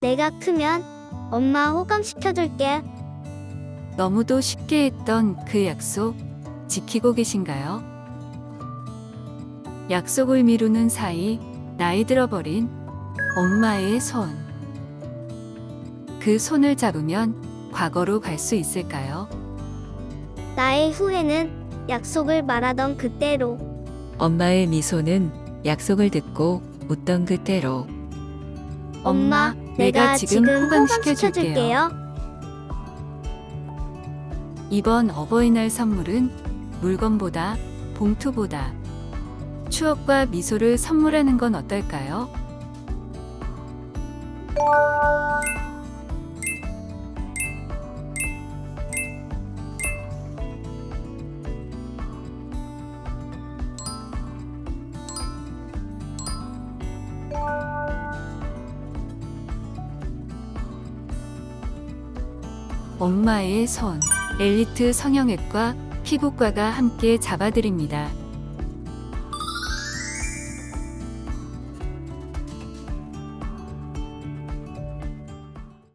내가 크면 엄마 호감시켜줄게. 너무도 쉽게 했던 그 약속 지키고 계신가요? 약속을 미루는 사이 나이 들어버린 엄마의 손. 그 손을 잡으면 과거로 갈 수 있을까요? 나의 후회는 약속을 말하던 그때로. 엄마의 미소는 약속을 듣고 웃던 그때로 엄마, 내가 지금 호감시켜줄게요. 이번 어버이날 선물은 물건보다 봉투보다 추억과 미소를 선물하는 건 어떨까요? 엄마의 손 엘리트 성형외과 피부과가 함께 잡아드립니다.